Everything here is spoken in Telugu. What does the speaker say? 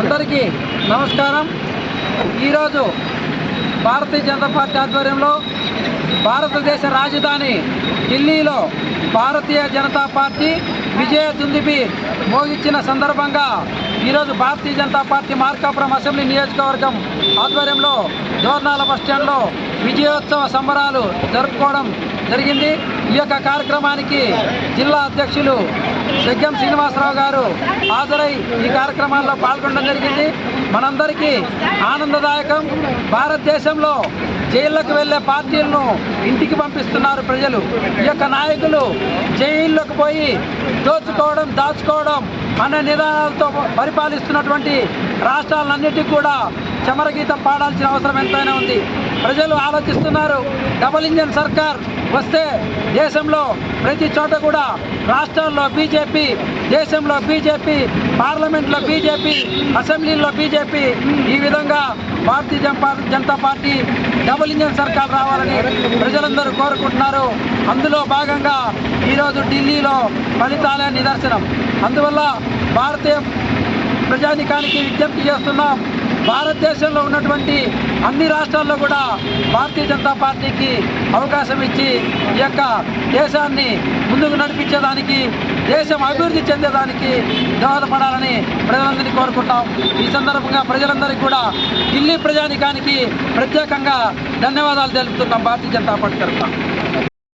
అందరికీ నమస్కారం. ఈరోజు భారతీయ జనతా పార్టీ ఆధ్వర్యంలో భారతదేశ రాజధాని ఢిల్లీలో భారతీయ జనతా పార్టీ విజయ దుందిబి మోగించిన సందర్భంగా ఈరోజు భారతీయ జనతా పార్టీ మార్కాపురం అసెంబ్లీ నియోజకవర్గం ఆధ్వర్యంలో జోర్నాల బస్టాండ్లో విజయోత్సవ సంబరాలు జరుపుకోవడం జరిగింది. ఈ యొక్క కార్యక్రమానికి జిల్లా అధ్యక్షులు జగ్గం శ్రీనివాసరావు గారు హాజరై ఈ కార్యక్రమాల్లో పాల్గొనడం జరిగింది. మనందరికీ ఆనందదాయకం. భారతదేశంలో జైళ్ళకు వెళ్ళే పార్టీలను ఇంటికి పంపిస్తున్నారు ప్రజలు. ఈ యొక్క నాయకులు జైళ్ళకు పోయి దోచుకోవడం దాచుకోవడం అనే నిదానాలతో పరిపాలిస్తున్నటువంటి రాష్ట్రాలన్నిటికీ కూడా చమరగీతం పాడాల్సిన అవసరం ఎంతైనా ఉంది. ప్రజలు ఆలోచిస్తున్నారు డబుల్ ఇంజన్ సర్కార్ వస్తే దేశంలో ప్రతి చోట కూడా రాష్ట్రాల్లో బీజేపీ దేశంలో బీజేపీ పార్లమెంట్లో బీజేపీ అసెంబ్లీలో బీజేపీ ఈ విధంగా భారతీయ జనపా జనతా పార్టీ డబుల్ ఇంజన్ సర్కార్ రావాలని ప్రజలందరూ కోరుకుంటున్నారు. అందులో భాగంగా ఈరోజు ఢిల్లీలో ఫలితాలే నిదర్శనం. అందువల్ల భారతీయ ప్రజానికానికి విజ్ఞప్తి చేస్తున్నాం. భారతదేశంలో ఉన్నటువంటి అన్ని రాష్ట్రాల్లో కూడా భారతీయ జనతా పార్టీకి అవకాశం ఇచ్చి ఈ యొక్క దేశాన్ని ముందుకు నడిపించేదానికి దేశం అభివృద్ధి చెందేదానికి దోహదపడాలని ప్రజలందరినీ కోరుకుంటాం. ఈ సందర్భంగా ప్రజలందరికీ కూడా ఢిల్లీ ప్రజానికానికి ప్రత్యేకంగా ధన్యవాదాలు తెలుపుతున్నాం. భారతీయ జనతా పార్టీ తరఫున.